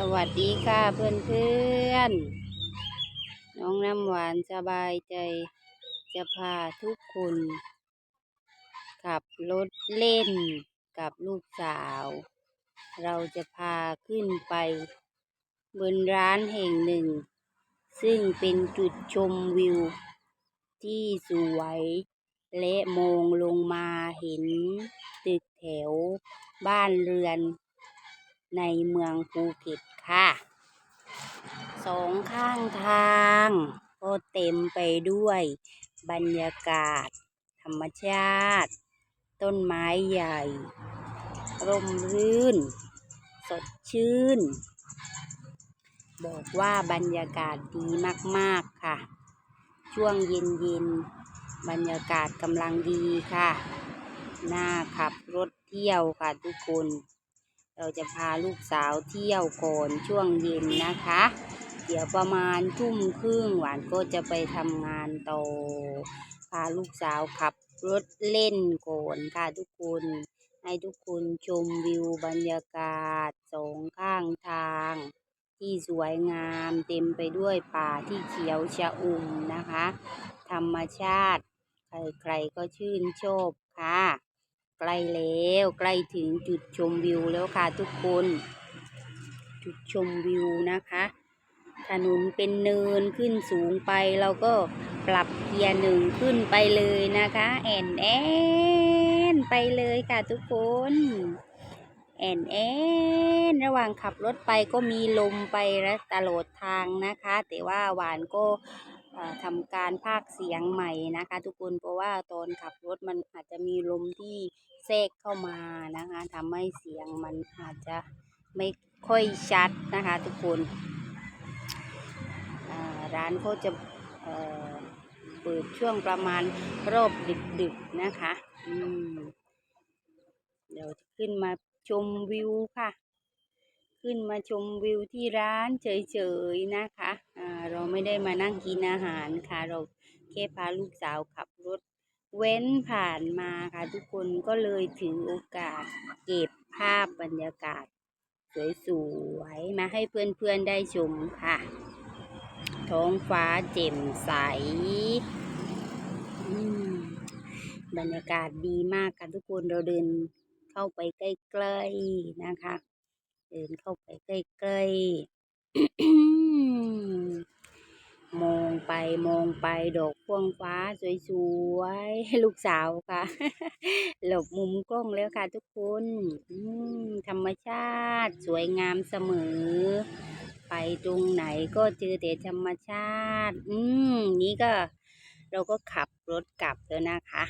สวัสดีค่ะเพื่อนเพื่อนๆน้องน้ำหวานสบายใจ จะพาทุกคนขับรถเล่นกับลูกสาว เราจะพาขึ้นไป บนร้านแห่งหนึ่ง ซึ่งเป็นจุดชมวิว ที่สวย และมองลงมาเห็นตึกแถวบ้านเรือน ในเมืองภูเก็ตค่ะ สองข้างทาง ก็เต็มไปด้วยบรรยากาศ ธรรมชาติ ต้นไม้ใหญ่ ร่มรื่น สดชื่น บอกว่าบรรยากาศดีมาก ๆ ค่ะ ช่วงเย็น ๆ บรรยากาศกำลังดีค่ะ น่าขับรถเที่ยวค่ะทุกคน เราจะพาลูกสาวเที่ยวก่อนช่วงเย็นนะคะ เดี๋ยวประมาณทุ่มครึ่งหวานก็จะไปทำงานต่อ พาลูกสาวขับรถเล่นก่อนค่ะทุกคน ให้ทุกคนชมวิวบรรยากาศสองข้างทาง ที่สวยงามเต็มไปด้วยป่าที่เขียวชะอุ่มนะคะ ธรรมชาติ ใครๆก็ชื่นชอบค่ะ ใกล้แล้วใกล้ถึงจุดชมวิวแล้วค่ะทุกคน จุดชมวิวนะคะ ถนนเป็นเนินขึ้นสูงไปเราก็ปรับเกียร์หนึ่งขึ้นไปเลยนะคะ แอนแอนไปเลยค่ะทุกคนแอนแอนระหว่างขับรถไปก็มีลมไปและตลอดทางนะคะ แต่ว่าหวานก็ ทำการพากเสียงใหม่นะคะ ทุกคนเพราะว่าตอนขับรถมันอาจจะมีลมที่แทรกเข้ามานะคะทำให้เสียงมันอาจจะไม่ค่อยชัดนะคะ ทุกคนร้านเขาจะเเปิดช่วงประมาณรอบดึกๆนะคะเดี๋ยวขึ้นมาชมวิวค่ะ ขึ้นมาชมวิวที่ร้านเฉยๆนะคะอ่าเราไม่ได้มานั่งกินอาหารค่ะ เราแค่พาลูกสาวขับรถเว้นผ่านมาค่ะทุกคนก็เลยถือโอกาสเก็บภาพบรรยากาศ สวยๆ มาให้เพื่อนๆได้ชมค่ะ ท้องฟ้าแจ่มใสอืมบรรยากาศดีมากค่ะทุกคนเราเดินเข้าไปใกล้ๆนะคะ เดินเข้าไปใกล้ๆ มองไปมองไปดอกพวงฟ้าสวยๆ ลูกสาวค่ะ หลบมุมกล้องแล้วค่ะทุกคนอืมธรรมชาติสวยงามเสมอ ไปตรงไหนก็เจอแต่ธรรมชาติ อืมนี่ก็ เราก็ขับรถกลับแล้วนะคะ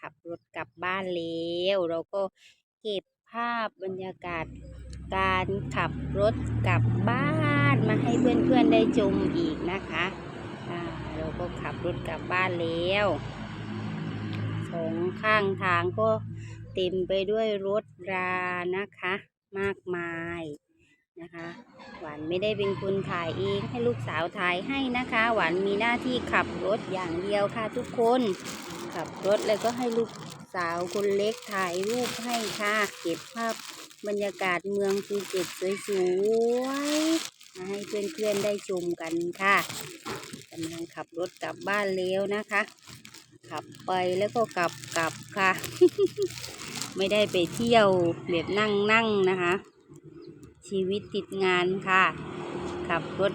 ขับรถกลับบ้านแล้ว เราก็เก็บภาพบรรยากาศ การขับรถกลับบ้านมาให้เพื่อนๆได้ชมอีกนะคะเราก็ขับรถกลับบ้านแล้วสองข้างทางก็เต็มไปด้วยรถรานะคะ มากมายนะคะ หวานไม่ได้เป็นคนถ่ายเองให้ลูกสาวถ่ายให้นะคะ หวานมีหน้าที่ขับรถอย่างเดียวค่ะทุกคน ขับรถแล้วก็ให้ลูกสาวคนเล็กถ่ายรูปให้ค่ะเก็บภาพ บรรยากาศเมืองภูเก็ตสวยๆมาให้เพื่อนๆได้ชมกันค่ะกำลังขับรถกลับบ้านแล้วนะคะ ขับไปแล้วก็กลับกลับค่ะ ไม่ได้ไปเที่ยวแบบนั่งๆนะคะ ชีวิตติดงานค่ะ ขับรถ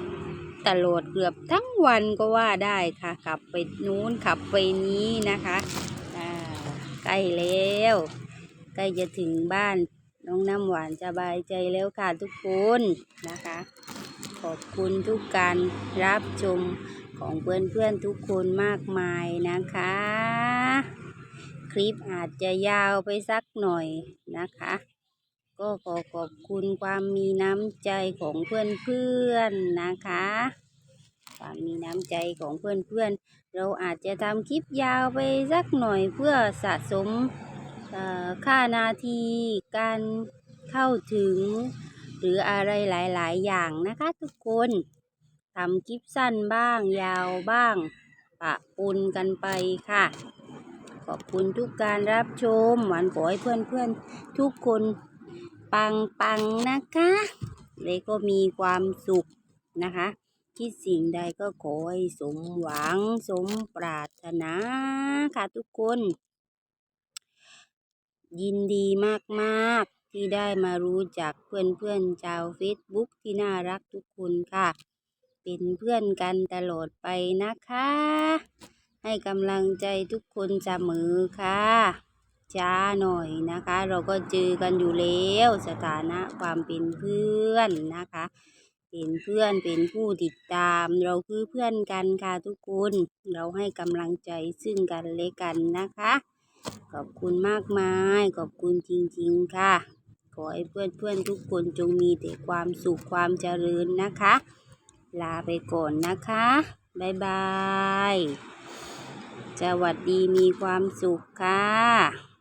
ตลอดเกือบทั้งวันก็ว่าได้ค่ะ ขับไปนู้นขับไปนี้นะคะใกล้แล้วใกล้จะถึงบ้าน น้องน้ำหวานสบายใจแล้วค่ะทุกคนนะคะ ขอบคุณทุกการรับชมของเพื่อนๆทุกคนมากมายนะคะ คลิปอาจจะยาวไปสักหน่อยนะคะ ก็ขอขอบคุณความมีน้ำใจของเพื่อนๆนะคะความมีน้ำใจของเพื่อนๆเราอาจจะทำคลิปยาวไปสักหน่อยเพื่อสะสม ค่านาทีการเข้าถึง หรืออะไรหลาย ๆ อย่างนะคะทุกคนทำคลิปสั้นบ้างยาวบ้าง ปะปนกันไปค่ะ ขอบคุณทุกการรับชม หวานขอให้เพื่อน ๆ ทุกคนปังปังๆนะคะ และก็มีความสุขนะคะคิดสิ่งใดก็ขอให้สมหวังสมปรารถนาค่ะทุกคน ยินดีมากๆ ที่ได้มารู้จักเพื่อนๆชาวเฟซบุ๊กที่น่ารักทุกคนค่ะ เป็นเพื่อนกันตลอดไปนะคะ ให้กำลังใจทุกคนเสมอค่ะช้าหน่อยนะคะ เราก็เจอกันอยู่แล้วสถานะความเป็นเพื่อนนะคะ เป็นเพื่อนเป็นผู้ติดตาม เราคือเพื่อนกันค่ะทุกคน เราให้กำลังใจซึ่งกันและกันนะคะ ขอบคุณมากมาย ขอบคุณจริงๆค่ะ ขอให้เพื่อนๆทุกคนจงมีแต่ความสุขความเจริญนะคะ ลาไปก่อนนะคะ บ๊ายบายสวัสดีมีความสุขค่ะ